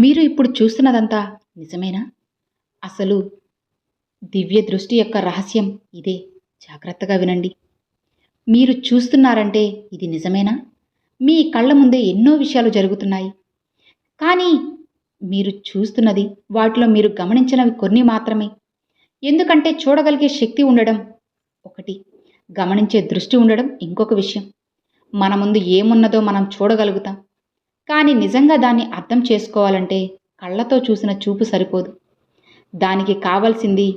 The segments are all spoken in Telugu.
మీరు ఇప్పుడు చూస్తున్నదంతా నిజమేనా? అసలు దివ్య దృష్టి యొక్క రహస్యం ఇదే. జాగ్రత్తగా వినండి. మీరు చూస్తున్నారంటే ఇది నిజమేనా? మీ కళ్ళ ముందే ఎన్నో విషయాలు జరుగుతున్నాయి. కానీ మీరు చూస్తున్నది వాటిలో మీరు గమనించినవి కొన్ని మాత్రమే. ఎందుకంటే చూడగలిగే శక్తి ఉండడం ఒకటి. గమనించే దృష్టి ఉండడం ఇంకొక విషయం. మన ముందు ఏమున్నదో మనం చూడగలుగుతాం. కానీ నిజంగా దాన్ని అర్థం చేసుకోవాలంటే కళ్ళతో చూసిన చూపు సరిపోదు. దానికి కావాల్సింది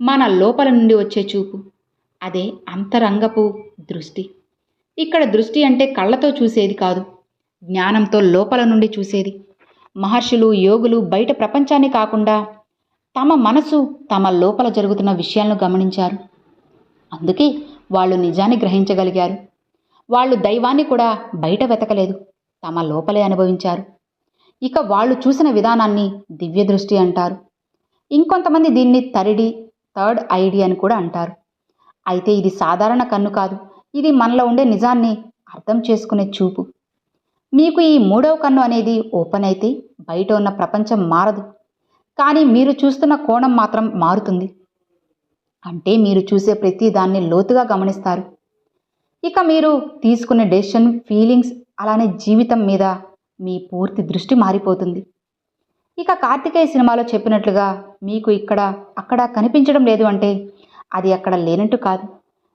మన లోపల నుండి వచ్చే చూపు. అదే అంతరంగపు దృష్టి. ఇక్కడ దృష్టి అంటే కళ్ళతో చూసేది కాదు జ్ఞానంతో లోపల నుండి చూసేది. మహర్షులు యోగులు బయట ప్రపంచాన్ని కాకుండా తమ మనసు తమ లోపల జరుగుతున్న విషయాలను గమనించారు. అందుకే వాళ్ళు నిజాన్ని గ్రహించగలిగారు. వాళ్ళు దైవాన్ని కూడా బయట వెతకలేదు. తమ లోపలే అనుభవించారు. ఇక వాళ్ళు చూసిన విధానాన్ని దివ్య దృష్టి అంటారు. ఇంకొంతమంది దీన్ని తరిడి థర్డ్ ఐడి అని కూడా అంటారు. అయితే ఇది సాధారణ కన్ను కాదు. ఇది మనలో ఉండే నిజాన్ని అర్థం చేసుకునే చూపు. మీకు ఈ మూడవ కన్ను అనేది ఓపెన్ అయితే బయట ఉన్న ప్రపంచం మారదు. కానీ మీరు చూస్తున్న కోణం మాత్రం మారుతుంది. అంటే మీరు చూసే ప్రతి దాన్ని లోతుగా గమనిస్తారు. ఇక మీరు తీసుకునే డెసిషన్ ఫీలింగ్స్ అలానే జీవితం మీద మీ పూర్తి దృష్టి మారిపోతుంది. ఇక కార్తికేయ సినిమాలో చెప్పినట్లుగా మీకు ఇక్కడ అక్కడ కనిపించడం లేదు అంటే అది అక్కడ లేనట్టు కాదు.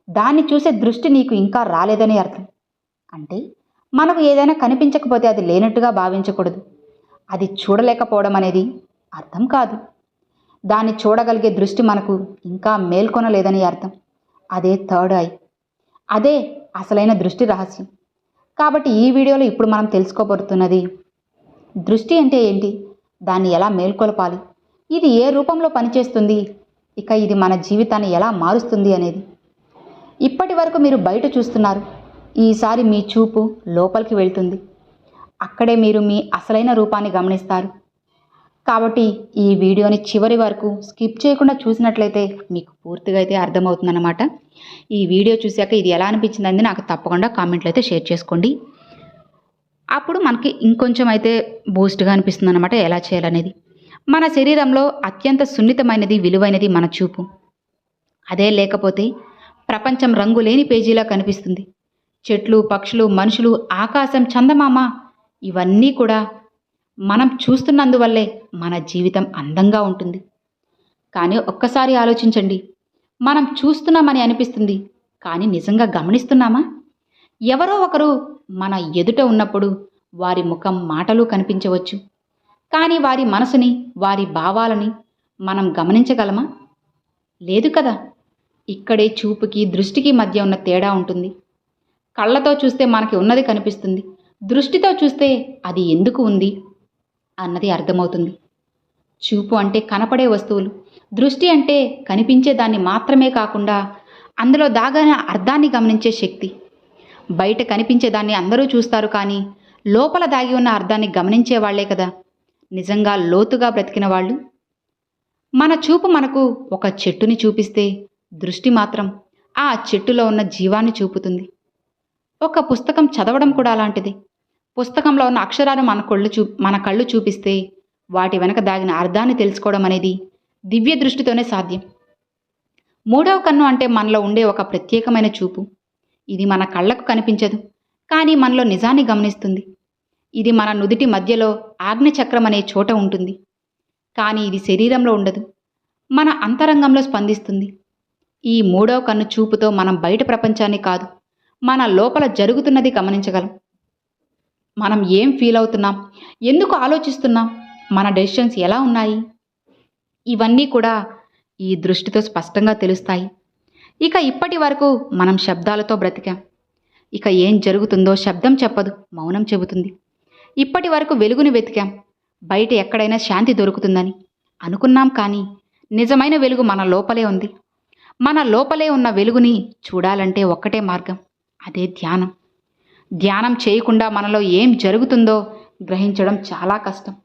దాన్ని చూసే దృష్టి నీకు ఇంకా రాలేదని అర్థం. అంటే మనకు ఏదైనా కనిపించకపోతే అది లేనట్టుగా భావించకూడదు. అది చూడలేకపోవడం అనేది అర్థం కాదు. దాన్ని చూడగలిగే దృష్టి మనకు ఇంకా మేల్కొనలేదని అర్థం. అదే థర్డ్ ఐ. అదే అసలైన దృష్టి రహస్యం. కాబట్టి ఈ వీడియోలో ఇప్పుడు మనం తెలుసుకోబోతున్నది దృష్టి అంటే ఏంటి? దాన్ని ఎలా మేల్కొలపాలి? ఇది ఏ రూపంలో పనిచేస్తుంది? ఇక ఇది మన జీవితాన్ని ఎలా మారుస్తుంది అనేది. ఇప్పటి వరకు మీరు బయట చూస్తున్నారు. ఈసారి మీ చూపు లోపలికి వెళ్తుంది. అక్కడే మీరు మీ అసలైన రూపాన్ని గమనిస్తారు. కాబట్టి ఈ వీడియోని చివరి వరకు స్కిప్ చేయకుండా చూసినట్లయితే మీకు పూర్తిగా అయితే అర్థమవుతుందన్నమాట. ఈ వీడియో చూశాక ఇది ఎలా అనిపించిందని నాకు తప్పకుండా కామెంట్లు అయితే షేర్ చేసుకోండి. అప్పుడు మనకి ఇంకొంచెం అయితే బూస్ట్గా అనిపిస్తుంది అనమాట ఎలా చేయాలనేది. మన శరీరంలో అత్యంత సున్నితమైనది విలువైనది మన చూపు. అదే లేకపోతే ప్రపంచం రంగు లేని పేజీలా కనిపిస్తుంది. చెట్లు పక్షులు మనుషులు ఆకాశం చందమామ ఇవన్నీ కూడా మనం చూస్తున్నందువల్లే మన జీవితం అందంగా ఉంటుంది. కానీ ఒక్కసారి ఆలోచించండి. మనం చూస్తున్నామని అనిపిస్తుంది కానీ నిజంగా గమనిస్తున్నామా? ఎవరో ఒకరు మన ఎదుట ఉన్నప్పుడు వారి ముఖం మాటలు కనిపించవచ్చు. కానీ వారి మనసుని వారి భావాలని మనం గమనించగలమా? లేదు కదా. ఇక్కడే చూపుకి దృష్టికి మధ్య ఉన్న తేడా ఉంటుంది. కళ్ళతో చూస్తే మనకి ఉన్నది కనిపిస్తుంది. దృష్టితో చూస్తే అది ఎందుకు ఉంది? అన్నది అర్థమవుతుంది. చూపు అంటే కనపడే వస్తువులు దృష్టి అంటే కనిపించే దాన్ని మాత్రమే కాకుండా అందులో దాగిన అర్థాన్ని గమనించే శక్తి. బయట కనిపించే దాన్ని అందరూ చూస్తారు కానీ లోపల దాగి ఉన్న అర్థాన్ని గమనించే వాళ్ళే కదా. నిజంగా లోతుగా బ్రతికిన వాళ్ళు. మన చూపు మనకు ఒక చెట్టుని చూపిస్తే దృష్టి మాత్రం ఆ చెట్టులో ఉన్న జీవాన్ని చూపుతుంది. ఒక పుస్తకం చదవడం కూడా అలాంటిది. పుస్తకంలో ఉన్న అక్షరాలు మన కళ్ళు చూ మన కళ్ళు చూపిస్తే వాటి వెనక దాగిన అర్థాన్ని తెలుసుకోవడం అనేది దివ్య దృష్టితోనే సాధ్యం. మూడవ కన్ను అంటే మనలో ఉండే ఒక ప్రత్యేకమైన చూపు. ఇది మన కళ్ళకు కనిపించదు కానీ మనలో నిజాన్ని గమనిస్తుంది. ఇది మన నుదిటి మధ్యలో ఆగ్నిచక్రం అనే చోట ఉంటుంది. కానీ ఇది శరీరంలో ఉండదు మన అంతరంగంలో స్పందిస్తుంది. ఈ మూడవ కన్ను చూపుతో మనం బయట ప్రపంచాన్ని కాదు మన లోపల జరుగుతున్నది గమనించగలం. మనం ఏం ఫీల్ అవుతున్నాం? ఎందుకు ఆలోచిస్తున్నాం? మన డెసిషన్స్ ఎలా ఉన్నాయి? ఇవన్నీ కూడా ఈ దృష్టితో స్పష్టంగా తెలుస్తాయి. ఇక ఇప్పటి వరకు మనం శబ్దాలతో బ్రతికాం. ఇక ఏం జరుగుతుందో శబ్దం చెప్పదు మౌనం చెబుతుంది. ఇప్పటి వరకు వెలుగుని వెతికాం. బయట ఎక్కడైనా శాంతి దొరుకుతుందని అనుకున్నాం కానీ నిజమైన వెలుగు మన లోపలే ఉంది. మన లోపలే ఉన్న వెలుగుని చూడాలంటే ఒక్కటే మార్గం అదే ధ్యానం. ధ్యానం చేయకుండా మనలో ఏం జరుగుతుందో గ్రహించడం చాలా కష్టం.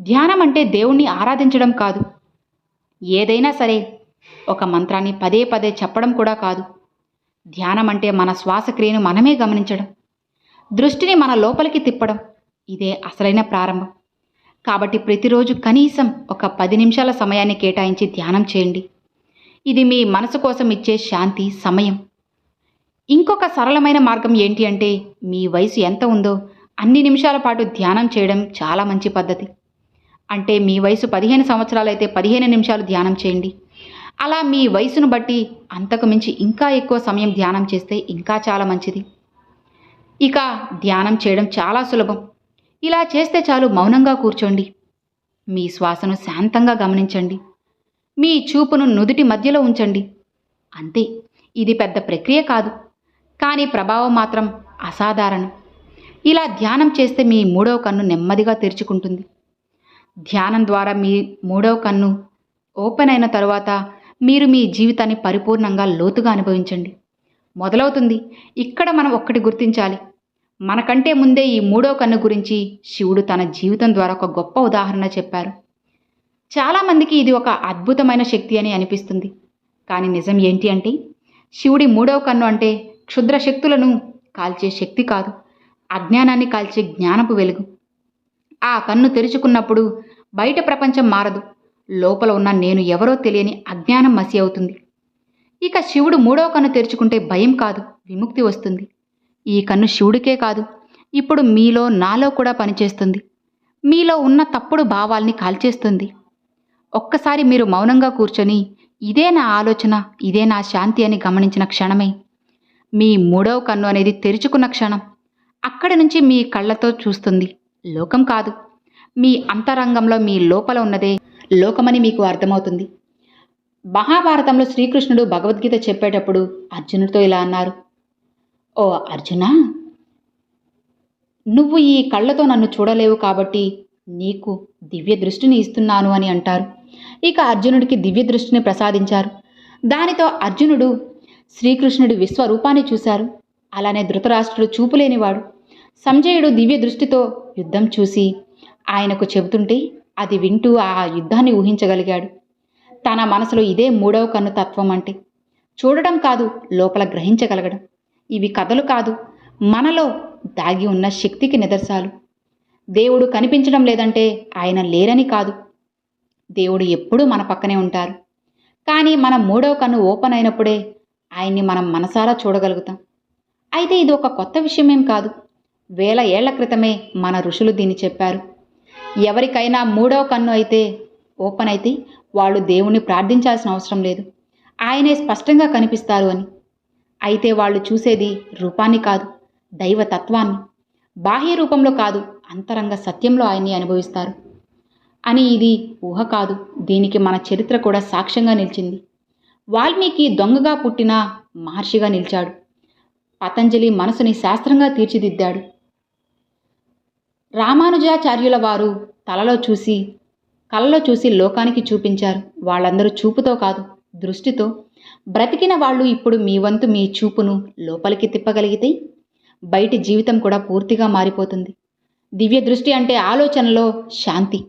ధ్యానం అంటే దేవుణ్ణి ఆరాధించడం కాదు. ఏదైనా సరే ఒక మంత్రాన్ని పదే పదే చెప్పడం కూడా కాదు. ధ్యానం అంటే మన శ్వాసక్రియను మనమే గమనించడం. దృష్టిని మన లోపలికి తిప్పడం ఇదే అసలైన ప్రారంభం. కాబట్టి ప్రతిరోజు కనీసం ఒక పది నిమిషాల సమయాన్ని కేటాయించి ధ్యానం చేయండి. ఇది మీ మనసు కోసం ఇచ్చే శాంతి సమయం. ఇంకొక సరళమైన మార్గం ఏంటి అంటే మీ వయసు ఎంత ఉందో అన్ని నిమిషాల పాటు ధ్యానం చేయడం చాలా మంచి పద్ధతి. అంటే మీ వయసు పదిహేను సంవత్సరాలైతే పదిహేను నిమిషాలు ధ్యానం చేయండి. అలా మీ వయసును బట్టి అంతకు మించి ఇంకా ఎక్కువ సమయం ధ్యానం చేస్తే ఇంకా చాలా మంచిది. ఇక ధ్యానం చేయడం చాలా సులభం. ఇలా చేస్తే చాలు మౌనంగా కూర్చోండి. మీ శ్వాసను శాంతంగా గమనించండి. మీ చూపును నుదుటి మధ్యలో ఉంచండి. అంతే. ఇది పెద్ద ప్రక్రియ కాదు. కానీ ప్రభావం మాత్రం అసాధారణం. ఇలా ధ్యానం చేస్తే మీ మూడవ కన్ను నెమ్మదిగా తెరుచుకుంటుంది. ధ్యానం ద్వారా మీ మూడవ కన్ను ఓపెన్ అయిన తరువాత మీరు మీ జీవితాన్ని పరిపూర్ణంగా లోతుగా అనుభవించండి. మొదలవుతుంది ఇక్కడ మనం ఒక్కటి గుర్తించాలి. మనకంటే ముందే ఈ మూడో కన్ను గురించి శివుడు తన జీవితం ద్వారా ఒక గొప్ప ఉదాహరణ చెప్పారు. చాలామందికి ఇది ఒక అద్భుతమైన శక్తి అని అనిపిస్తుంది. కానీ నిజం ఏంటి అంటే శివుడి మూడవ కన్ను అంటే క్షుద్ర శక్తులను కాల్చే శక్తి కాదు అజ్ఞానాన్ని కాల్చే జ్ఞానపు వెలుగు. ఆ కన్ను తెరుచుకున్నప్పుడు బయట ప్రపంచం మారదు లోపల ఉన్న నేను ఎవరో తెలియని అజ్ఞానం మసి అవుతుంది. ఇక శివుడు మూడో కన్ను తెరుచుకుంటే భయం కాదు విముక్తి వస్తుంది. ఈ కన్ను శివుడికే కాదు ఇప్పుడు మీలో నాలో కూడా పనిచేస్తుంది. మీలో ఉన్న తప్పుడు భావాల్ని కాల్చేస్తుంది. ఒక్కసారి మీరు మౌనంగా కూర్చొని ఇదే నా ఆలోచన ఇదే నా శాంతి అని గమనించిన క్షణమే మీ మూడవ కన్ను అనేది తెరుచుకున్న క్షణం. అక్కడి నుంచి మీ కళ్ళతో చూస్తుంది. లోకం కాదు. మీ అంతరంగంలో మీ లోపల ఉన్నదే లోకమని మీకు అర్థమవుతుంది. మహాభారతంలో శ్రీకృష్ణుడు భగవద్గీత చెప్పేటప్పుడు అర్జునుడితో ఇలా అన్నారు. ఓ అర్జున! నువ్వు ఈ కళ్ళతో నన్ను చూడలేవు కాబట్టి నీకు దివ్య దృష్టిని ఇస్తున్నాను అని అంటారు. ఇక అర్జునుడికి దివ్య దృష్టిని ప్రసాదించారు. దానితో అర్జునుడు శ్రీకృష్ణుడి విశ్వరూపాన్ని చూశారు. అలానే ధృతరాష్ట్రుడు చూపులేనివాడు. సంజయుడు దివ్య దృష్టితో యుద్ధం చూసి ఆయనకు చెబుతుంటే అది వింటూ ఆ యుద్ధాన్ని ఊహించగలిగాడు. తన మనసులో ఇదే మూడవ కన్ను తత్వం అంటే చూడడం కాదు లోపల గ్రహించగలగడం. ఇవి కథలు కాదు మనలో దాగి ఉన్న శక్తికి నిదర్శాలు. దేవుడు కనిపించడం లేదంటే ఆయన లేరని కాదు. దేవుడు ఎప్పుడూ మన పక్కనే ఉంటారు. కానీ మన మూడవ కన్ను ఓపెన్ అయినప్పుడే ఆయన్ని మనం మనసారా చూడగలుగుతాం. అయితే ఇది ఒక కొత్త విషయమేం కాదు. వేల ఏళ్ళ క్రితమే మన ఋషులు దీన్ని చెప్పారు. ఎవరికైనా మూడవ కన్ను అయితే ఓపెన్ అయితే వాళ్ళు దేవుణ్ణి ప్రార్థించాల్సిన అవసరం లేదు. ఆయనే స్పష్టంగా కనిపిస్తారు అని. అయితే వాళ్ళు చూసేది రూపాన్ని కాదు దైవతత్వాన్ని. బాహ్య రూపంలో కాదు అంతరంగ సత్యంలో ఆయన్ని అనుభవిస్తారు. అని ఇది ఊహ కాదు. దీనికి మన చరిత్ర కూడా సాక్ష్యంగా నిలిచింది. వాల్మీకి దొంగగా పుట్టిన మహర్షిగా నిలిచాడు. పతంజలి మనసుని శాస్త్రంగా తీర్చిదిద్దాడు. రామానుజాచార్యుల వారు తలలో చూసి కలలో చూసి లోకానికి చూపించారు. వాళ్ళందరూ చూపుతో కాదు దృష్టితో. బ్రతికిన వాళ్ళు ఇప్పుడు మీ వంతు మీ చూపును లోపలికి తిప్పగలిగితే బయటి జీవితం కూడా పూర్తిగా మారిపోతుంది. దివ్య దృష్టి అంటే ఆలోచనలో శాంతి.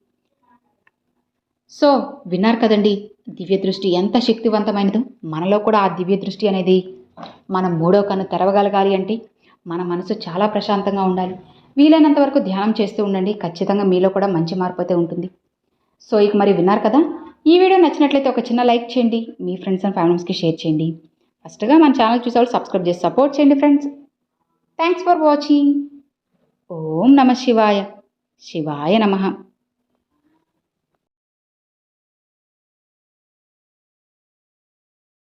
సో విన్నారు కదండి? దివ్య దృష్టి ఎంత శక్తివంతమైనదో మనలో కూడా ఆ దివ్య దృష్టి అనేది మనం మూడో కన్ను తెరవగలగాలి అంటే మన మనసు చాలా ప్రశాంతంగా ఉండాలి. వీలైనంత వరకు ధ్యానం చేస్తూ ఉండండి. ఖచ్చితంగా మీలో కూడా మంచి మార్పు అయితే ఉంటుంది. సో ఇక మరి విన్నారు కదా? ఈ వీడియో నచ్చినట్లయితే ఒక చిన్న లైక్ చేయండి. మీ ఫ్రెండ్స్ అండ్ ఫ్యామిలీస్కి షేర్ చేయండి. ఫస్ట్గా మన ఛానల్ చూసేవాళ్ళు సబ్స్క్రైబ్ చేసి సపోర్ట్ చేయండి ఫ్రెండ్స్. థ్యాంక్స్ ఫర్ వాచింగ్ ఓం నమ శివాయ. శివాయ నమః.